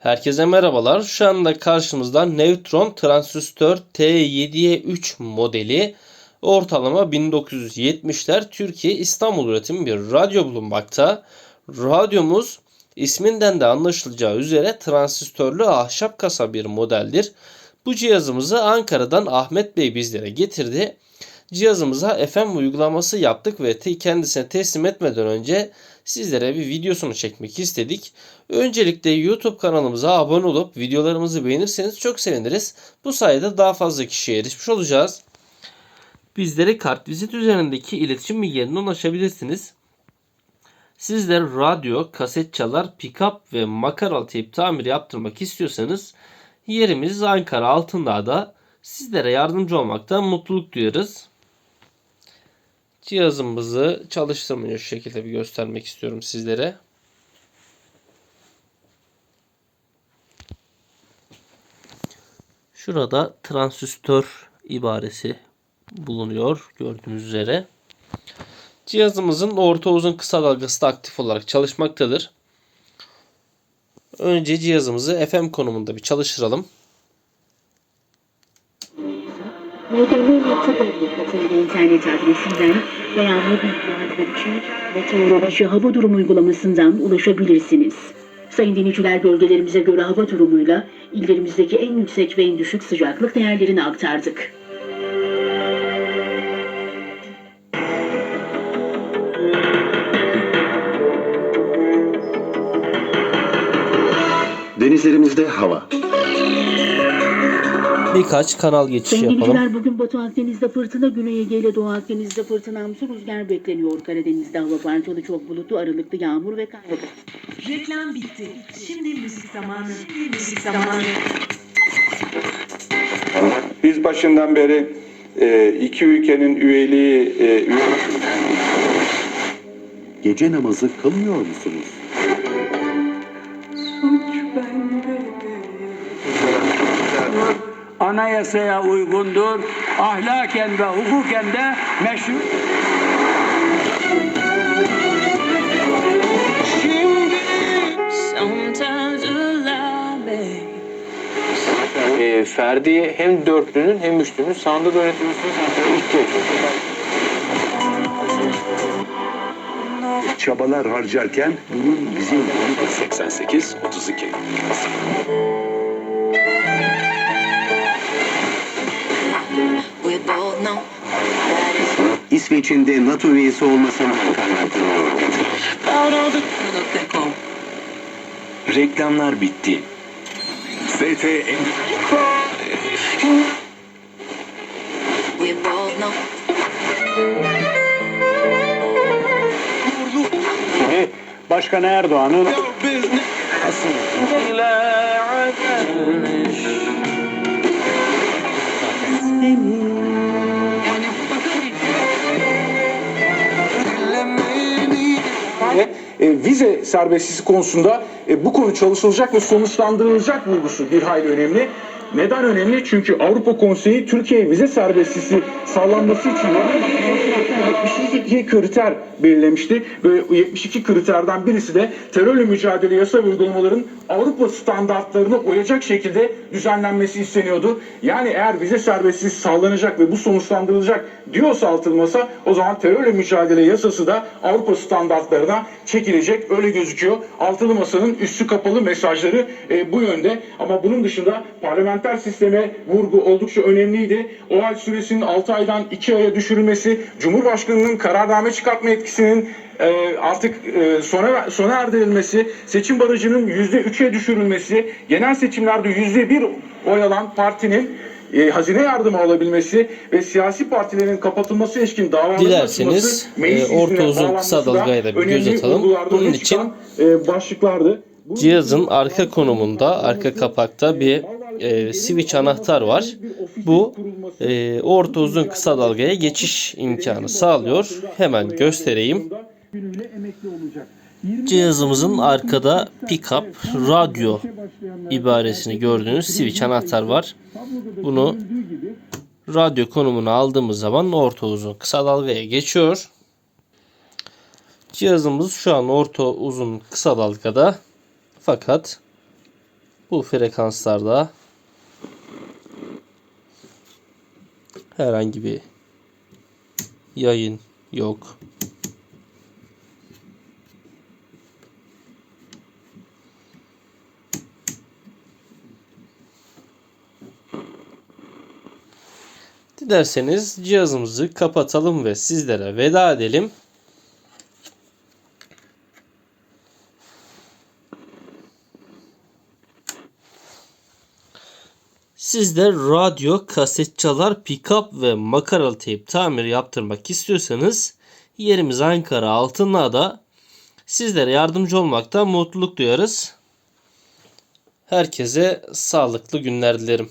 Herkese merhabalar. Şu anda karşımızda Neutron Transistör T7Y3 modeli ortalama 1970'ler Türkiye İstanbul üretimi bir radyo bulunmakta. Radyomuz isminden de anlaşılacağı üzere transistörlü ahşap kasa bir modeldir. Bu cihazımızı Ankara'dan Ahmet Bey bizlere getirdi. Cihazımıza FM uygulaması yaptık ve kendisine teslim etmeden önce sizlere bir videosunu çekmek istedik. Öncelikle YouTube kanalımıza abone olup videolarımızı beğenirseniz çok seviniriz. Bu sayede daha fazla kişiye erişmiş olacağız. Bizlere kartvizit üzerindeki iletişim bilgilerine ulaşabilirsiniz. Sizler radyo, kaset çalar, pick-up ve makaralı teyp tamiri yaptırmak istiyorsanız yerimiz Ankara Altındağ'da. Sizlere yardımcı olmaktan mutluluk duyarız. Cihazımızı çalıştırmayı şu şekilde bir göstermek istiyorum sizlere. Şurada transistör ibaresi bulunuyor gördüğünüz üzere. Cihazımızın orta uzun kısa dalgası da aktif olarak çalışmaktadır. Önce cihazımızı FM konumunda bir çalıştıralım. MDM.com internet adresinden veya mobil için meteoroloji hava durumu uygulamasından ulaşabilirsiniz. Sayın dinleyiciler bölgelerimize göre hava durumuyla illerimizdeki en yüksek ve en düşük sıcaklık değerlerini aktardık. Denizlerimizde hava. Birkaç kanal geçişi Sayın yapalım. dinleyiciler bugün Batı Akdeniz'de fırtına, Güney Ege ile Doğu Akdeniz'de fırtınamsı rüzgar bekleniyor. Karadeniz'de hava parçalı çok bulutlu, aralıklı yağmur ve kar. Reklam bitti. Şimdi müzik zamanı. Şimdi müzik zamanı. Biz başından beri e, iki ülkenin üyeliği e, üye- Gece namazı kılmıyor musunuz? Anayasaya uygundur. Ahlaken ve hukuken de meşru. E, Ferdi hem dörtlünün hem üçlünün hem de ihtiyaç Çabalar harcarken bunun bizim 88 32. İsveç'in NATO üyesi olmasına kaynaklanıyor. Reklamlar bitti. ST. Başkan Erdoğan'ın vize serbestisi konusunda e, bu konu çalışılacak ve sonuçlandırılacak vurgusu bir hayli önemli. Neden önemli? Çünkü Avrupa Konseyi Türkiye'ye vize serbestisi sağlanması için 72 kriter belirlemişti. Ve 72 kriterden birisi de terörle mücadele yasa ve uygulamaların Avrupa standartlarına uyacak şekilde düzenlenmesi isteniyordu. Yani eğer vize serbestisi sağlanacak ve bu sonuçlandırılacak diyorsa altılı masa o zaman terörle mücadele yasası da Avrupa standartlarına çekilecek. Öyle gözüküyor. Altılı masanın üstü kapalı mesajları e, bu yönde. Ama bunun dışında parlamenter sisteme vurgu oldukça önemliydi. O hal süresinin 6 aydan 2 aya düşürülmesi, Cumhurbaşkanı'nın kararname çıkartma etkisinin e, artık e, sona sona erdirilmesi, seçim barajının %3'e düşürülmesi, genel seçimlerde %1 oy alan partinin e, hazine yardımı alabilmesi ve siyasi partilerin kapatılması ilişkin davaların Dilerseniz, e, orta uzun kısa da dalgaya da bir göz atalım. Bunun için e, başlıklardı. Cihazın arka konumunda, arka kapakta bir e, switch anahtar var. Bu e, orta uzun kısa dalgaya geçiş imkanı sağlıyor. Hemen göstereyim. Cihazımızın arkada pickup radyo ibaresini gördüğünüz switch anahtar var. Bunu radyo konumuna aldığımız zaman orta uzun kısa dalgaya geçiyor. Cihazımız şu an orta uzun kısa dalgada fakat Bu frekanslarda herhangi bir yayın yok. Dilerseniz cihazımızı kapatalım ve sizlere veda edelim. Siz de radyo, kaset çalar, pick-up ve makaralı teyp tamir yaptırmak istiyorsanız yerimiz Ankara Altınlı'da. Sizlere yardımcı olmaktan mutluluk duyarız. Herkese sağlıklı günler dilerim.